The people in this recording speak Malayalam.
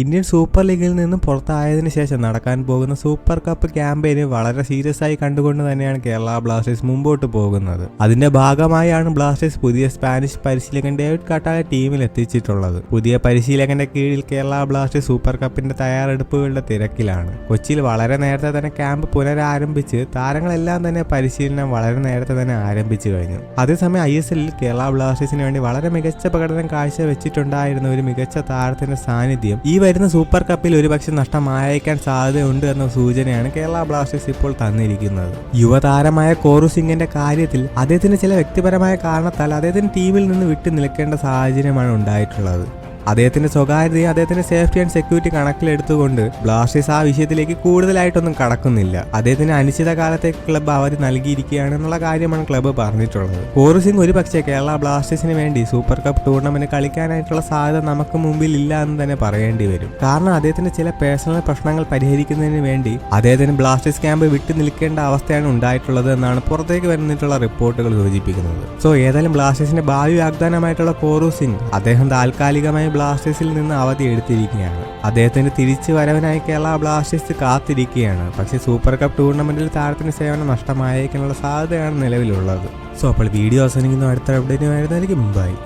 ഇന്ത്യൻ സൂപ്പർ ലീഗിൽ നിന്നും പുറത്തായതിന് ശേഷം നടക്കാൻ പോകുന്ന സൂപ്പർ കപ്പ് ക്യാമ്പയിന് വളരെ സീരിയസ് ആയി കണ്ടുകൊണ്ട് തന്നെയാണ് കേരള ബ്ലാസ്റ്റേഴ്സ് മുമ്പോട്ട് പോകുന്നത്. അതിന്റെ ഭാഗമായാണ് ബ്ലാസ്റ്റേഴ്സ് പുതിയ സ്പാനിഷ് പരിശീലകൻ ഡേവിഡ് കാട്ടായ ടീമിൽ എത്തിച്ചിട്ടുള്ളത്. പുതിയ പരിശീലകന്റെ കീഴിൽ കേരള ബ്ലാസ്റ്റേഴ്സ് സൂപ്പർ കപ്പിന്റെ തയ്യാറെടുപ്പുകളുടെ തിരക്കിലാണ്. കൊച്ചിയിൽ വളരെ നേരത്തെ തന്നെ ക്യാമ്പ് പുനരാരംഭിച്ച് താരങ്ങളെല്ലാം തന്നെ പരിശീലനം വളരെ നേരത്തെ തന്നെ ആരംഭിച്ചു കഴിഞ്ഞു. അതേസമയം ഐ എസ് എല്ലിൽ കേരള ബ്ലാസ്റ്റേഴ്സിന് വേണ്ടി വളരെ മികച്ച പ്രകടനം കാഴ്ചവെച്ചിട്ടുണ്ടായിരുന്ന ഒരു മികച്ച താരത്തിന്റെ സാന്നിധ്യം ഈ വരുന്ന സൂപ്പർ കപ്പിൽ ഒരുപക്ഷെ നഷ്ടമായേക്കാൻ സാധ്യതയുണ്ട് എന്ന സൂചനയാണ് കേരള ബ്ലാസ്റ്റേഴ്സ് ഇപ്പോൾ തന്നിരിക്കുന്നത്. യുവതാരമായ കോറു സിംഗിന്റെ കാര്യത്തിൽ അദ്ദേഹത്തിന് ചില വ്യക്തിപരമായ കാരണത്താൽ അദ്ദേഹത്തിന് ടീമിൽ നിന്ന് വിട്ടു നിൽക്കേണ്ട സാഹചര്യമാണ് ഉണ്ടായിട്ടുള്ളത്. അദ്ദേഹത്തിന്റെ സ്വകാര്യതയും അദ്ദേഹത്തിന്റെ സേഫ്റ്റി ആൻഡ് സെക്യൂരിറ്റി കണക്കിലെടുത്തുകൊണ്ട് ബ്ലാസ്റ്റേഴ്സ് ആ വിഷയത്തിലേക്ക് കൂടുതലായിട്ടൊന്നും കടക്കുന്നില്ല. അദ്ദേഹത്തിന് അനിശ്ചിതകാലത്തേക്ക് ക്ലബ്ബ് അവധി നൽകിയിരിക്കുകയാണ് എന്നുള്ള കാര്യമാണ് ക്ലബ്ബ് പറഞ്ഞിട്ടുള്ളത്. കോറു സിംഗ് ഒരു പക്ഷേ കേരള ബ്ലാസ്റ്റേഴ്സിന് വേണ്ടി സൂപ്പർ കപ്പ് ടൂർണമെന്റ് കളിക്കാനായിട്ടുള്ള സാധ്യത നമുക്ക് മുമ്പിൽ ഇല്ല എന്ന് തന്നെ പറയേണ്ടി വരും. കാരണം അദ്ദേഹത്തിന്റെ ചില പേഴ്സണൽ പ്രശ്നങ്ങൾ പരിഹരിക്കുന്നതിന് വേണ്ടി അദ്ദേഹത്തിന് ബ്ലാസ്റ്റേഴ്സ് ക്യാമ്പ് വിട്ടു നിൽക്കേണ്ട അവസ്ഥയാണ് ഉണ്ടായിട്ടുള്ളത് എന്നാണ് പുറത്തേക്ക് വരുന്നിട്ടുള്ള റിപ്പോർട്ടുകൾ സൂചിപ്പിക്കുന്നത്. സോ ഏതായാലും ബ്ലാസ്റ്റേഴ്സിന്റെ ഭാവി വാഗ്ദാനമായിട്ടുള്ള കോറു സിംഗ് അദ്ദേഹം താൽക്കാലികമായി ബ്ലാസ്റ്റേഴ്സിൽ നിന്ന് അവധി എടുത്തിരിക്കുകയാണ്. അദ്ദേഹത്തിന്റെ തിരിച്ചു വരവിനായി കേരള ബ്ലാസ്റ്റേഴ്സ് കാത്തിരിക്കുകയാണ്. പക്ഷേ സൂപ്പർ കപ്പ് ടൂർണമെന്റിൽ താരത്തിന് സേവനം നഷ്ടമായേക്കാനുള്ള സാധ്യതയാണ് നിലവിലുള്ളത്. സോ അപ്പോൾ വീഡിയോ അവസാനിക്കുന്ന. അടുത്ത അപ്ഡേറ്റ് വരുന്നതായിരിക്കും മുമ്പായി